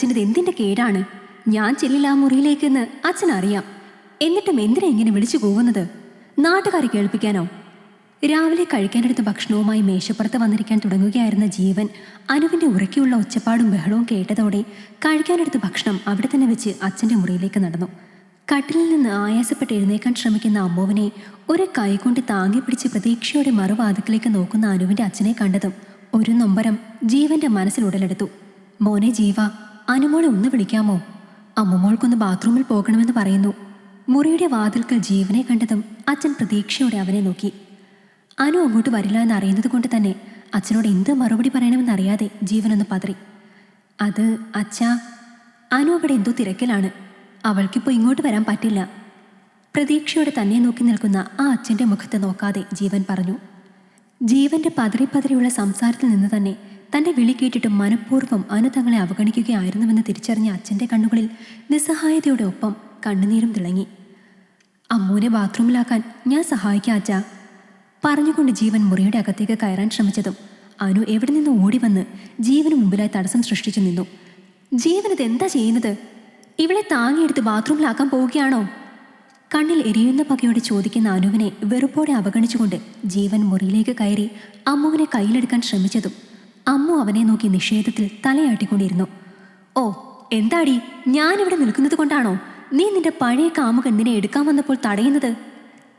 അച്ഛനത് എന്തിന്റെ കേടാണ്? ഞാൻ ചെല്ലില്ല ആ മുറിയിലേക്കെന്ന് അച്ഛൻ അറിയാം എന്നിട്ടും എന്തിനാ ഇങ്ങനെ വിളിച്ചു പോകുന്നത് നാട്ടുകാരെ കേൾപ്പിക്കാനോ? രാവിലെ കഴിക്കാനെടുത്ത ഭക്ഷണവുമായി മേശപ്പുറത്ത് വന്നിരിക്കാൻ തുടങ്ങുകയായിരുന്ന ജീവൻ അനുവിന്റെ ഉറക്കിയുള്ള ഒച്ചപ്പാടും ബഹളവും കേട്ടതോടെ കഴിക്കാനെടുത്ത ഭക്ഷണം അവിടെ തന്നെ വെച്ച് അച്ഛന്റെ മുറിയിലേക്ക് നടന്നു. കട്ടിലിൽ നിന്ന് ആയാസപ്പെട്ട് എഴുന്നേക്കാൻ ശ്രമിക്കുന്ന അമ്മുവിനെ ഒരു കൈകൊണ്ട് താങ്ങി പിടിച്ച് പ്രതീക്ഷയോടെ മറുവാതിക്കിലേക്ക് നോക്കുന്ന അനുവിന്റെ അച്ഛനെ കണ്ടതും ഒരു നൊമ്പരം ജീവന്റെ മനസ്സിൽ ഉടലെടുത്തു. മോനെ ജീവ അനുമോളെ ഒന്ന് വിളിക്കാമോ? അമ്മുമോൾക്കൊന്ന് ബാത്റൂമിൽ പോകണമെന്ന് പറയുന്നു. മുറിയുടെ വാതിൽക്കൽ ജീവനെ കണ്ടതും അച്ഛൻ പ്രതീക്ഷയോടെ അവനെ നോക്കി. അനു അങ്ങോട്ട് വരില്ല എന്ന് അറിയുന്നത് കൊണ്ട് തന്നെ അച്ഛനോട് എന്ത് മറുപടി പറയണമെന്ന് അറിയാതെ ജീവനൊന്ന് പതറി. അത് അച്ഛാ അനു അവിടെ എന്തോ തിരക്കിലാണ്. അവൾക്കിപ്പോൾ ഇങ്ങോട്ട് വരാൻ പറ്റില്ല. പ്രതീക്ഷയോടെ തന്നെ നോക്കി നിൽക്കുന്ന ആ അച്ഛന്റെ മുഖത്ത് നോക്കാതെ ജീവൻ പറഞ്ഞു. ജീവന്റെ പതറി പതറിയുള്ള സംസാരത്തിൽ നിന്ന് തന്നെ തന്റെ വിളി കേട്ടിട്ട് മനഃപൂർവം അനു തങ്ങളെ അവഗണിക്കുകയായിരുന്നുവെന്ന് തിരിച്ചറിഞ്ഞ അച്ഛന്റെ കണ്ണുകളിൽ നിസ്സഹായതയോടെ ഒപ്പം കണ്ണുനീരും തിളങ്ങി. അമ്മൂനെ ബാത്റൂമിലാക്കാൻ ഞാൻ സഹായിക്കാം അച്ഛ പറഞ്ഞുകൊണ്ട് ജീവൻ മുറിയുടെ അകത്തേക്ക് കയറാൻ ശ്രമിച്ചതും അനു എവിടെ നിന്ന് ഓടിവന്ന് ജീവന് മുമ്പിലായി തടസ്സം സൃഷ്ടിച്ചു നിന്നു. ജീവൻ ഇത് എന്താ ചെയ്യുന്നത്? ഇവളെ താങ്ങിയെടുത്ത് ബാത്റൂമിലാക്കാൻ പോവുകയാണോ? കണ്ണിൽ എരിയുന്ന പകയോട് ചോദിക്കുന്ന അനുവിനെ വെറുപ്പോടെ അവഗണിച്ചുകൊണ്ട് ജീവൻ മുറിയിലേക്ക് കയറി അമ്മുവിനെ കയ്യിലെടുക്കാൻ ശ്രമിച്ചതും അമ്മു അവനെ നോക്കി നിഷേധത്തിൽ തലയാട്ടിക്കൊണ്ടിരുന്നു. ഓ എന്താടി? ഞാനിവിടെ നിൽക്കുന്നത് കൊണ്ടാണോ? നീ നിന്റെ പഴയ കാമുകൻ നിന്നെ എടുക്കാൻ വന്നപ്പോൾ തടയുന്നത്?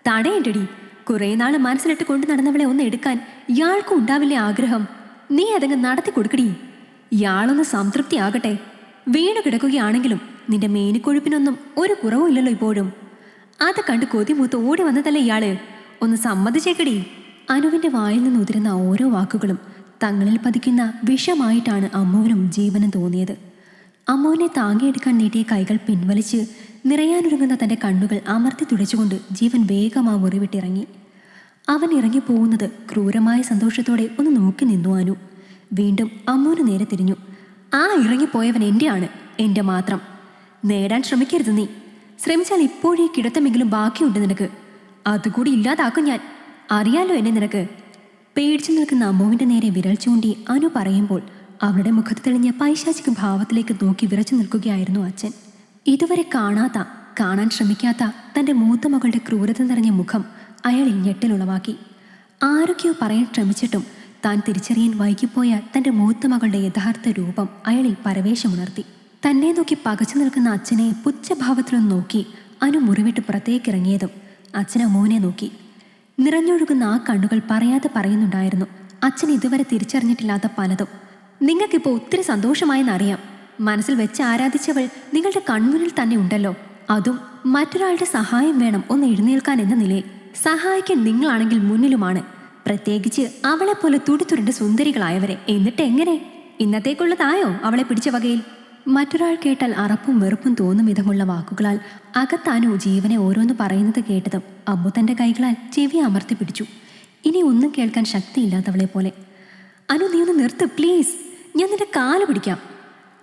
തടയേണ്ടടി. കുറേ നാൾ മനസ്സിലിട്ട് കൊണ്ടു നടന്നവളെ ഒന്ന് എടുക്കാൻ ഇയാൾക്കും ഉണ്ടാവില്ലേ ആഗ്രഹം. നീ അതങ്ങ് നടത്തി കൊടുക്കടി. ഇയാളൊന്ന് സംതൃപ്തിയാകട്ടെ. വീണു കിടക്കുകയാണെങ്കിലും നിന്റെ മേനിക്കൊഴുപ്പിനൊന്നും ഒരു കുറവുമില്ലല്ലോ ഇപ്പോഴും. അത് കണ്ട് കൊതിമൂത്ത് ഓടി വന്നതല്ലേ ഇയാൾ? ഒന്ന് സമ്മതിച്ചേക്കടി. അനുവിന്റെ വായിൽ നിന്ന് ഉതിരുന്ന ഓരോ വാക്കുകളും തങ്ങളിൽ പതിക്കുന്ന വിഷമായിട്ടാണ് അമ്മുവിനും ജീവനും തോന്നിയത്. അമ്മുവിനെ താങ്ങിയെടുക്കാൻ നീട്ടിയ കൈകൾ പിൻവലിച്ച് നിറയാനൊരുങ്ങുന്ന തന്റെ കണ്ണുകൾ അമർത്തി തുടച്ചുകൊണ്ട് ജീവൻ വേഗം മുറിവിട്ടിറങ്ങി. മുറി വിട്ടിറങ്ങി അവൻ ഇറങ്ങിപ്പോകുന്നത് ക്രൂരമായ സന്തോഷത്തോടെ ഒന്ന് നോക്കി നിന്നുവാനു വീണ്ടും അമ്മുവിന് നേരെ തിരിഞ്ഞു. ആ ഇറങ്ങിപ്പോയവൻ എന്റെയാണ് എന്റെ മാത്രം. നേടാൻ ശ്രമിക്കരുത് നീ. ശ്രമിച്ചാൽ ഇപ്പോഴേ കിടത്തമെങ്കിലും ബാക്കിയുണ്ട് നിനക്ക്. അതുകൂടി ഇല്ലാതാക്കും ഞാൻ. അറിയാലോ എന്നെ നിനക്ക്. പേടിച്ചു നിൽക്കുന്ന അമ്മുവിന്റെ നേരെ വിരൽ ചൂണ്ടി അനു പറയുമ്പോൾ അവളുടെ മുഖത്ത് തെളിഞ്ഞ പൈശാചിക ഭാവത്തിലേക്ക് നോക്കി വിറച്ചു നിൽക്കുകയായിരുന്നു അച്ഛൻ. ഇതുവരെ കാണാത്ത കാണാൻ ശ്രമിക്കാത്ത തന്റെ മൂത്ത മകളുടെ ക്രൂരത നിറഞ്ഞ മുഖം അയാളിൽ ഞെട്ടലുളവാക്കി ആരൊക്കെയോ പറയാൻ ശ്രമിച്ചിട്ടും താൻ തിരിച്ചറിയാൻ വൈകിപ്പോയ തന്റെ മൂത്ത മകളുടെ യഥാർത്ഥ രൂപം അയാളിൽ പരവേശമുണർത്തി. തന്നെ നോക്കി പകച്ചു നിൽക്കുന്ന അച്ഛനെ പുച്ഛഭാവത്തിലൊന്ന് നോക്കി അനു മുറിവിട്ട് പുറത്തേക്കിറങ്ങിയതും അച്ഛൻ അമ്മുവിനെ നോക്കി. നിറഞ്ഞൊഴുകുന്ന ആ കണ്ണുകൾ പറയാതെ പറയുന്നുണ്ടായിരുന്നു. അച്ഛൻ ഇതുവരെ തിരിച്ചറിഞ്ഞിട്ടില്ലാത്ത പലതും. നിങ്ങൾക്കിപ്പോൾ ഒത്തിരി സന്തോഷമായെന്നറിയാം. മനസ്സിൽ വെച്ച് ആരാധിച്ചവൾ നിങ്ങളുടെ കൺമുന്നിൽ തന്നെ ഉണ്ടല്ലോ. അതും മറ്റൊരാളുടെ സഹായം വേണം ഒന്ന് എഴുന്നേൽക്കാൻ എന്ന നിലയിൽ. സഹായിക്കാൻ നിങ്ങളാണെങ്കിൽ മുന്നിലുമാണ്. പ്രത്യേകിച്ച് അവളെപ്പോലെ തുടിത്തുരുണ്ട് സുന്ദരികളായവരെ. എന്നിട്ട് എങ്ങനെ ഇന്നത്തേക്കുള്ളതായോ അവളെ പിടിച്ച വകയിൽ? മറ്റൊരാൾ കേട്ടാൽ അറപ്പും വെറുപ്പും തോന്നും വിധമുള്ള വാക്കുകളാൽ അകത്താനു ജീവനെ ഓരോന്ന് പറയുന്നത് കേട്ടതും അബ്ബു തന്റെ കൈകളാൽ ചെവി അമർത്തി പിടിച്ചു. ഇനി ഒന്നും കേൾക്കാൻ ശക്തിയില്ലാത്തവളെ പോലെ. അനു നീ ഒന്ന് നിർത്ത് പ്ലീസ് ഞാൻ നിന്റെ കാൽ പിടിക്കാം.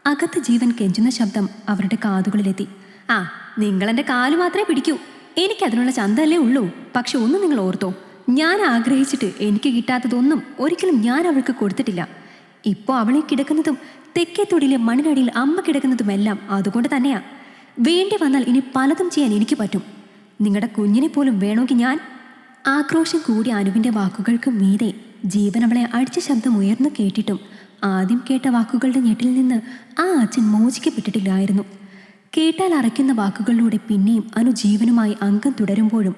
അകത്ത് ജീവൻ കെഞ്ചുന്ന ശബ്ദം അവരുടെ കാതുകളിലെത്തി. ആ നിങ്ങൾ എന്റെ കാൽ മാത്രമേ പിടിക്കൂ. എനിക്ക് അതിനുള്ള ചന്തല്ലേ ഉള്ളൂ. പക്ഷെ ഒന്നും നിങ്ങൾ ഓർത്തോ. ഞാൻ ആഗ്രഹിച്ചിട്ട് എനിക്ക് കിട്ടാത്തതൊന്നും ഒരിക്കലും ഞാൻ അവൾക്ക് കൊടുത്തിട്ടില്ല. ഇപ്പോൾ അവളെ കിടക്കുന്നതും തെക്കേ തൊടിയിലെ മണ്ണിനടിയിൽ അമ്മ കിടക്കുന്നതുമെല്ലാം അതുകൊണ്ട് തന്നെയാ. വേണ്ടി വന്നാൽ ഇനി പലതും ചെയ്യാൻ എനിക്ക് പറ്റും. നിങ്ങളുടെ കുഞ്ഞിനെ പോലും വേണമെങ്കിൽ ഞാൻ ആക്രോശം കൂടി അനുവിന്റെ വാക്കുകൾക്ക് മീതെ ജീവനവളെ അടിച്ച ശബ്ദം ഉയർന്നു കേട്ടിട്ടും ആദ്യം കേട്ട വാക്കുകളുടെ ഞെട്ടിൽ നിന്ന് ആ അച്ഛൻ മോചിക്കപ്പെട്ടിട്ടില്ലായിരുന്നു. കേട്ടാൽ അറയ്ക്കുന്ന വാക്കുകളിലൂടെ പിന്നെയും അനു ജീവനുമായി അംഗം തുടരുമ്പോഴും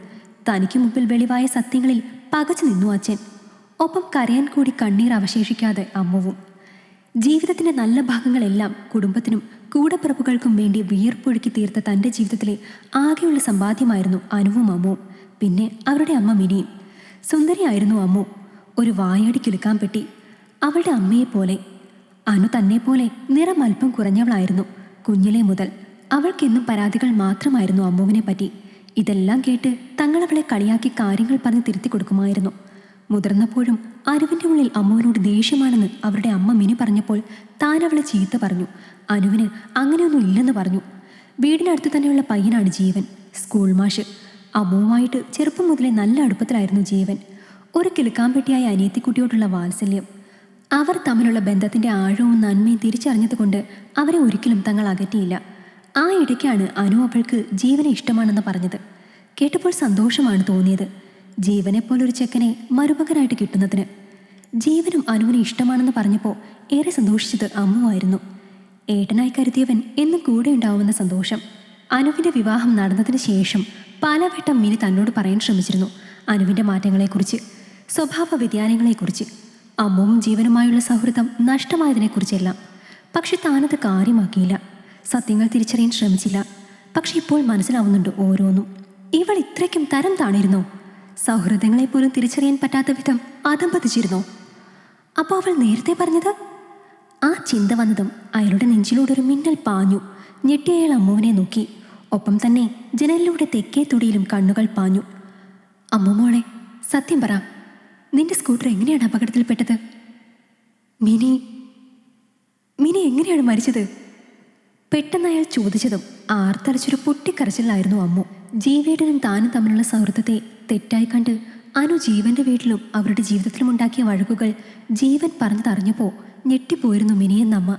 തനിക്ക് മുമ്പിൽ വെളിവായ സത്യങ്ങളിൽ പകച്ചു നിന്നു അച്ഛൻ. ഒപ്പം കരയാൻ കൂടി കണ്ണീർ അവശേഷിക്കാതെ അമ്മുവും ജീവിതത്തിന്റെ നല്ല ഭാഗങ്ങളെല്ലാം കുടുംബത്തിനും കൂടപ്പിറപ്പുകൾക്കും വേണ്ടി വിയർപ്പൊഴുക്കി തീർത്ത തന്റെ ജീവിതത്തിലെ ആകെയുള്ള സമ്പാദ്യമായിരുന്നു അനുവും അമ്മുവും. പിന്നെ അവരുടെ അമ്മ മിനിയും. സുന്ദരിയായിരുന്നു അമ്മു. ഒരു വായടി കിലുക്കാൻ പെട്ടി. അവളുടെ അമ്മയെപ്പോലെ അനു തന്നെ പോലെ നിറം അല്പം കുറഞ്ഞവളായിരുന്നു കുഞ്ഞിലെ മുതൽ. അവൾക്കെന്നും പരാതികൾ മാത്രമായിരുന്നു അമ്മുവിനെ പറ്റി. ഇതെല്ലാം കേട്ട് തങ്ങളവളെ കളിയാക്കി കാര്യങ്ങൾ പറഞ്ഞ് തിരുത്തി കൊടുക്കുമായിരുന്നു. മുതിർന്നപ്പോഴും അനുവിന്റെ ഉള്ളിൽ അമ്മുവിനോട് ദേഷ്യമാണെന്ന് അവരുടെ അമ്മ മിനി പറഞ്ഞപ്പോൾ താൻ അവളെ ചീത്ത പറഞ്ഞു. അനുവിന് അങ്ങനെയൊന്നും ഇല്ലെന്ന് പറഞ്ഞു. വീടിനടുത്ത് തന്നെയുള്ള പയ്യനാണ് ജീവൻ സ്കൂൾ മാഷ്. അമ്മുവുമായിട്ട് ചെറുപ്പം മുതലേ നല്ല അടുപ്പത്തിലായിരുന്നു ജീവൻ. ഒരു കിലുക്കാമ്പെട്ടിയായ അനിയത്തിക്കുട്ടിയോടുള്ള വാത്സല്യം. അവർ തമ്മിലുള്ള ബന്ധത്തിന്റെ ആഴവും നന്മയും തിരിച്ചറിഞ്ഞതുകൊണ്ട് അവരെ ഒരിക്കലും തങ്ങൾ അകറ്റിയില്ല. ആ ഇടയ്ക്കാണ് അനു അവൾക്ക് ജീവനെ ഇഷ്ടമാണെന്ന് പറഞ്ഞത്. കേട്ടപ്പോൾ സന്തോഷമാണ് തോന്നിയത്. ജീവനെപ്പോലൊരു ചെക്കനെ മരുമകനായിട്ട് കിട്ടുന്നതിന്. ജീവനും അനുവിന് ഇഷ്ടമാണെന്ന് പറഞ്ഞപ്പോൾ ഏറെ സന്തോഷിച്ചത് അമ്മുവായിരുന്നു. ഏട്ടനായി കരുതിയവൻ എന്നും കൂടെ ഉണ്ടാവുമെന്ന സന്തോഷം. അനുവിന്റെ വിവാഹം നടന്നതിന് ശേഷം പലവട്ടം മിനി തന്നോട് പറയാൻ ശ്രമിച്ചിരുന്നു. അനുവിന്റെ മാറ്റങ്ങളെക്കുറിച്ച് സ്വഭാവ വ്യതിയാനങ്ങളെക്കുറിച്ച് അമ്മവും ജീവനുമായുള്ള സൗഹൃദം നഷ്ടമായതിനെക്കുറിച്ചെല്ലാം. പക്ഷെ താനത് കാര്യമാക്കിയില്ല. സത്യങ്ങൾ തിരിച്ചറിയാൻ ശ്രമിച്ചില്ല. പക്ഷെ ഇപ്പോൾ മനസ്സിലാവുന്നുണ്ട് ഓരോന്നും. ഇവൾ ഇത്രയ്ക്കും തരം താണിരുന്നോ? സൗഹൃദങ്ങളെ പോലും തിരിച്ചറിയാൻ പറ്റാത്ത വിധം അതമ്പതിച്ചിരുന്നോ അപ്പോൾ അവൾ നേരത്തെ പറഞ്ഞത്? ആ ചിന്ത വന്നതും അയാളുടെ നെഞ്ചിലൂടെ ഒരു മിന്നൽ പാഞ്ഞു. ഞെട്ടി അയാൾ അമ്മുവിനെ നോക്കി. ഒപ്പം തന്നെ ജനലിലൂടെ തെക്കേ തൊടിയിലും കണ്ണുകൾ പാഞ്ഞു. അമ്മുമോളെ സത്യം പറ. നിന്റെ സ്കൂട്ടർ എങ്ങനെയാണ് അപകടത്തിൽപ്പെട്ടത്? മിനി മിനി എങ്ങനെയാണ് മരിച്ചത്? പെട്ടെന്ന് അയാൾ ചോദിച്ചതും ആർത്തരച്ചൊരു പൊട്ടിക്കരച്ചിലായിരുന്നു അമ്മു. ജീവേടനും താനും തമ്മിലുള്ള സൗഹൃദത്തെ തെറ്റായി കണ്ട് അനു ജീവന്റെ വീട്ടിലും അവരുടെ ജീവിതത്തിലും ഉണ്ടാക്കിയ വഴക്കുകൾ ജീവൻ പറഞ്ഞു പറഞ്ഞതറിഞ്ഞപ്പോൾ ഞെട്ടിപ്പോയിരുന്നു മിനിയെന്നമ്മ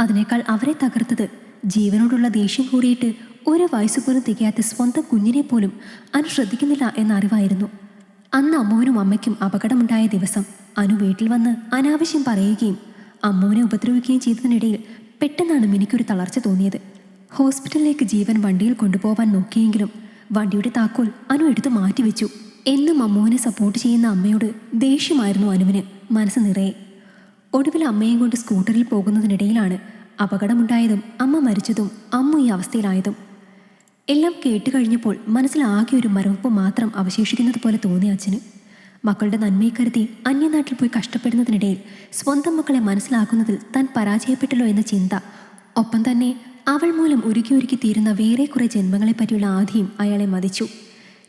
അതിനേക്കാൾ അവരെ തകർത്തത് ജീവനോടുള്ള ദേഷ്യം കൂടിയിട്ട് ഒരു വയസ്സ് പോലും തികയാത്ത സ്വന്തം കുഞ്ഞിനെ പോലും അനു ശ്രദ്ധിക്കുന്നില്ല എന്നറിവായിരുന്നു അന്ന് അമ്മുവിനും അമ്മയ്ക്കും അപകടമുണ്ടായ ദിവസം അനു വീട്ടിൽ വന്ന് അനാവശ്യം പറയുകയും അമ്മുവിനെ ഉപദ്രവിക്കുകയും ചെയ്തതിനിടയിൽ പെട്ടെന്നാണ് മിനിക്കൊരു തളർച്ച തോന്നിയത്. ഹോസ്പിറ്റലിലേക്ക് ജീവൻ വണ്ടിയിൽ കൊണ്ടുപോകാൻ നോക്കിയെങ്കിലും വണ്ടിയുടെ താക്കോൽ അനു എടുത്തു മാറ്റിവെച്ചു എന്നും അമ്മുവിനെ സപ്പോർട്ട് ചെയ്യുന്ന അമ്മയോട് ദേഷ്യമായിരുന്നു അനുവിന് മനസ്സ് നിറയെ. ഒടുവിൽ അമ്മയും കൊണ്ട് സ്കൂട്ടറിൽ പോകുന്നതിനിടയിലാണ് അപകടമുണ്ടായതും അമ്മ മരിച്ചതും അമ്മ ഈ അവസ്ഥയിലായതും. എല്ലാം കേട്ട് കഴിഞ്ഞപ്പോൾ മനസ്സിലാകെ ഒരു മരവിപ്പ് മാത്രം അവശേഷിക്കുന്നത് പോലെ തോന്നി അച്ഛന്. മക്കളുടെ നന്മയെ കരുതി അന്യനാട്ടിൽ പോയി കഷ്ടപ്പെടുന്നതിനിടയിൽ സ്വന്തം മക്കളെ മനസ്സിലാക്കുന്നതിൽ താൻ പരാജയപ്പെട്ടല്ലോ എന്ന ചിന്ത ഒപ്പം തന്നെ അവൾ മൂലം ഉരുക്കി ഒരുക്കി തീരുന്ന വേറെ കുറെ ജന്മങ്ങളെപ്പറ്റിയുള്ള ആധിയും അയാളെ മതിച്ചു.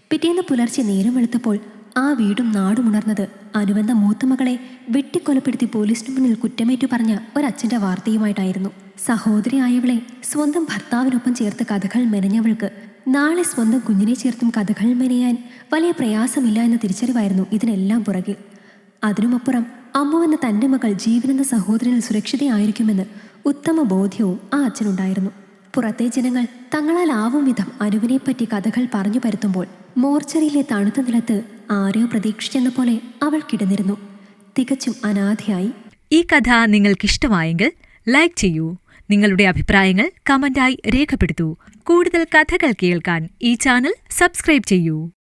പിറ്റേന്ന് പുലർച്ചെ നേരം വെളുത്തപ്പോൾ ആ വീടും നാടും ഉണർന്നത് അനുബന്ധ മൂത്തമകളെ വെട്ടിക്കൊലപ്പെടുത്തി പോലീസിന് മുന്നിൽ കുറ്റമേറ്റു പറഞ്ഞ ഒരച്ഛന്റെ വാർത്തയുമായിട്ടായിരുന്നു. സഹോദരിയായവളെ സ്വന്തം ഭർത്താവിനൊപ്പം ചേർത്ത് കഥകൾ മെനഞ്ഞവൾക്ക് നാളെ സ്വന്തം കുഞ്ഞിനെ ചേർത്തും കഥകൾ മെനയാൻ വലിയ പ്രയാസമില്ല എന്ന തിരിച്ചറിവായിരുന്നു ഇതിനെല്ലാം പുറകിൽ. അതിനുമപ്പുറം അമ്മുവെന്ന തന്റെ മകൾ ജീവനെന്ന സഹോദരനിൽ സുരക്ഷിതയായിരിക്കുമെന്ന് ഉത്തമ ബോധ്യവും ആ അച്ഛനുണ്ടായിരുന്നു. പുറത്തെ ജനങ്ങൾ തങ്ങളാൽ ആവും വിധം അനുവിനെപ്പറ്റി കഥകൾ പറഞ്ഞു പരത്തുമ്പോൾ മോർച്ചറിയിലെ തണുത്ത നിലത്ത് ആരെയോ പ്രതീക്ഷിച്ചെന്ന പോലെ അവൾ കിടന്നിരുന്നു. തികച്ചും അനാഥയായി. ഈ കഥ നിങ്ങൾക്കിഷ്ടമായെങ്കിൽ ലൈക്ക് ചെയ്യൂ. നിങ്ങളുടെ അഭിപ്രായങ്ങൾ കമന്റായി രേഖപ്പെടുത്തൂ. കൂടുതൽ കഥകൾ കേൾക്കാൻ ഈ ചാനൽ സബ്സ്ക്രൈബ് ചെയ്യൂ.